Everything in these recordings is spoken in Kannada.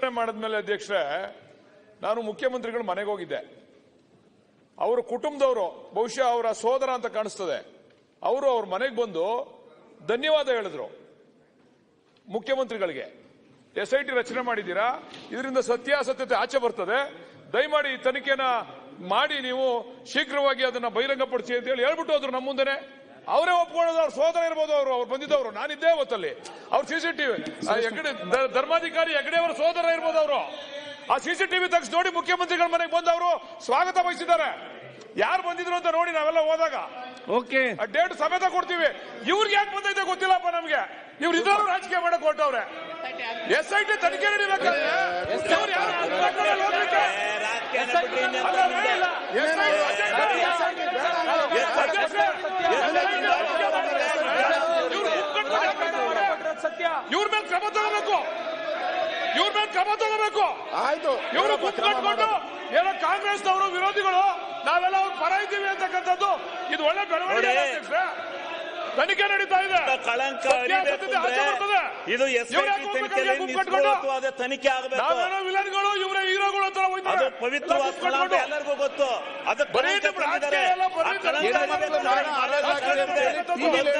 ಪ್ರಶ್ನೆ ಮಾಡಿದ್ಮೇಲೆ ಅಧ್ಯಕ್ಷರೇ, ನಾನು ಮುಖ್ಯಮಂತ್ರಿಗಳ ಮನೆಗೆ ಹೋಗಿದ್ದೆ. ಅವರ ಕುಟುಂಬದವರು, ಬಹುಶಃ ಅವರ ಸೋದರ ಅಂತ ಕಾಣಿಸ್ತದೆ. ಅವರು ಅವ್ರ ಮನೆಗೆ ಬಂದು ಧನ್ಯವಾದ ಹೇಳಿದ್ರು ಮುಖ್ಯಮಂತ್ರಿಗಳಿಗೆ. ಎಸ್ ಐ ಟಿ ರಚನೆ ಮಾಡಿದ್ದೀರಾ? ಇದರಿಂದ ಸತ್ಯಾಸತ್ಯತೆ ಆಚೆ ಬರ್ತದೆ. ದಯಮಾಡಿ ಈ ತನಿಖೆನ ಮಾಡಿ ನೀವು ಶೀಘ್ರವಾಗಿ ಅದನ್ನ ಬಹಿರಂಗಪಡಿಸಿ ಅಂತ ಹೇಳಿ ಹೇಳ್ಬಿಟ್ಟು ಹೋದ್ರು ನಮ್ಮ ಮುಂದೆನೆ. ಅವರೇ ಒಪ್ಕೊಳ್ಳೋದು ಅವ್ರ ಸೋದರ ಇರ್ಬೋದು ಅವರು ಅವ್ರು ಬಂದಿದ್ದವರು. ನಾನಿದ್ದೇ ಅವತ್ತಲ್ಲಿ. ಅವ್ರ ಸಿಸಿಟಿವಿ ಹೆಗಡೆ ದ- ಧರ್ಮಾಧಿಕಾರಿ ಹೆಗಡೆ ಅವರ ಸೋದರ ಇರ್ಬೋದು ಅವರು. ಆ ಸಿ ಸಿ ಟಿವಿ ತೆಗೆಸಿ ನೋಡಿ ಮುಖ್ಯಮಂತ್ರಿಗಳ ಮನೆಗೆ ಬಂದವರು ಸ್ವಾಗತ ಬಯಸಿದ್ದಾರೆ. ಯಾರು ಬಂದಿದ್ರು ಅಂತ ನೋಡಿ ನಾವೆಲ್ಲ ಹೋದಾಗ. ಓಕೆ ಆ ಡೇಟ್ ಸಮೇತ ಕೊಡ್ತೀವಿ. ಇವ್ರಿಗೆ ಯಾಕೆ ಬಂದೈತೆ ಗೊತ್ತಿಲ್ಲಪ್ಪ ನಮ್ಗೆ. ಇವ್ರು ಇದ್ರೂ ರಾಜಕೀಯ ಮಾಡಕ್ ಹೊರಟವ್ರೆ. ಎಸ್ ಐ ಟಿ ತನಿಖೆ ನಡೀಬೇಕಾದ್ರೆ ಇವ್ರು ಯಾರು ಕರ್ಕೊಂಡೋಗಿ ಹೋಗ್ಲಿಕ್ಕೆ? ಅಲ್ಲ ರೀ, SIT ಇವ್ರ ಮೇಲೆ ಕ್ರಮ ತಗೋಬೇಕು. ಇವ್ರ ಮೇಲೆ ಕ್ರಮ ತಗೋಬೇಕು. ಆಯ್ತು. ಇವರು ಕುತ್ಕೊಂಡ್ಕೊಂಡು ಏನೋ ಕಾಂಗ್ರೆಸ್ನವರು ವಿರೋಧಿಗಳು ನಾವೆಲ್ಲ ಅವ್ರ ಪರ ಇದ್ದೀವಿ ಅಂತಕ್ಕಂಥದ್ದು ಇದು ಒಳ್ಳೆ ಬೆಳವಣಿಗೆ ಅಧ್ಯಕ್ಷರೇ? ತನಿಖೆ ನಡೀತಾ ಇದೆ. ಕಳಂಕ. ಇದು ಕುತ್ಕೊಂಡು? ತನಿಖೆ ಆಗಬೇಕು. ವಿಲನ್ಗಳು ಇವರೇ ಹೀರೋಗಳು ಅಂತ ಅದು ಹೋಗ್ತಾರೆ ಪವಿತ್ರವಾದ ಸ್ಥಳ ಎಲ್ಲರಿಗೂ ಗೊತ್ತು. ಅದಕ್ಕೆ ಬರೀ ರಾಜಕೀಯ ತಂದಿದ್ದಾರೆ. ಎಲ್ಲ ಬರೀ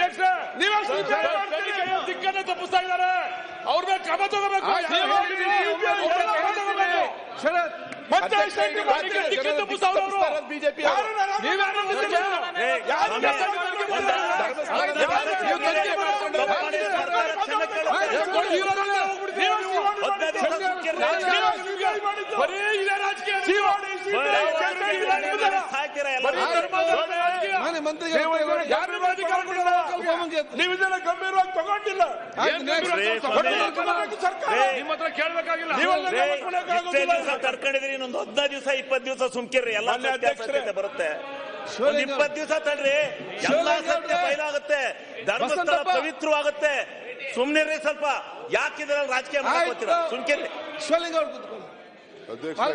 ಅಧ್ಯಕ್ಷ ನೀವೇ ತನಿಖೆಯ ದಿಕ್ಕನ್ನು ತಪ್ಪಿಸ್ತಾ ಇದ್ದಾರೆ ಅವ್ರ ಮೇಲೆ ಕ್ರಮ ತಗೋಬೇಕು ಯಾರು ಹೇಳಿದ್ರು? ಅವ್ರ ಮೇಲೆ ಕ್ರಮ ತಗೋಬೇಕು. ಶರತ್ ಮತ್ತೆ SIT ಮಾಡಿಕೆ ದಿಕ್ಕನ್ನು ತಪ್ಪಿಸ್ತಾವ್ರೆ ಅವ್ರು. ಬಿಜೆಪಿ ನೀವೇ ನಂಬಿದ್ದೀರಿ? ಏ, ಯಾರು ಸ್ವಾಮಿ, ತನಿಖೆ ಒಂದು ಮಾಡ್ತಾರೆ? ಧರ್ಮಸ್ಥಳ ನೀವು ತನಿಖೆ ಮಾಡ್ಕೊಂಡು ತಪ್ಪು ಮಾಡಿ ಸರ್ಕಾರ ಕ್ಷಮೆ ಕೇಳುತ್ತೆ. ಎತ್ಕೊಂಡು ಹೀರೋಗಳನ್ನ ಹೋಗ್ಬಿಡ್ತೀವಿ. ನೀವು ಶಿವಣ್ಣ ಹದಿನೈದು ದಿವಸ ಸುಮ್ಕಿರ್ರಿ. ನೀವು ನಿಮ್ಗೆ ಬರೀ ಇದೇ ರಾಜಕೀಯ ಸಾಯ್ತೀರ ಎಲ್ಲ ಬರೀ ಧರ್ಮದ ರಾಜಕೀಯ. ಮಾನ್ಯ ಮಂತ್ರಿಗಳು ನೀವು ಇದನ್ನ ಯಾರು ಅಧಿಕಾರ ಕೊಡಲ್ಲ? ನೀವು ಇದನ್ನ ಗಂಭೀರವಾಗಿ ತಗೊಂಡಿಲ್ಲ. ಸರ್ಕಾರ. ರೇ. ನಿಮ್ಮ ಹತ್ರ ಕೇಳಬೇಕಾಗಿಲ್ಲ. ತಡ್ಕೊಂಡಿದ್ರಿ ಇನ್ನೊಂದು ಹದಿನೈದು ದಿವಸ ಇಪ್ಪತ್ತು ದಿವಸ ಸುಮ್ಕಿರ್ರಿ. ಎಲ್ಲ ಬರುತ್ತೆ. ಇಪ್ಪತ್ತು ದಿವಸ ತಡ್ರಿ. ಎಲ್ಲ ಸತ್ಯ. ಬಯಲಾಗುತ್ತೆ ಧರ್ಮಸ್ಥಳ. ಪವಿತ್ರವಾಗುತ್ತೆ ಸುಮ್ನಿರ್ರಿ ಸ್ವಲ್ಪ. ಯಾಕಿದ್ರಲ್ಲಿ ರಾಜಕೀಯ ಮಾಡ್ಕೋತೀರ ಸುಮ್ಕಿರ್ರಿ. ಶಿವಲಿಂಗ ಅವ್ರು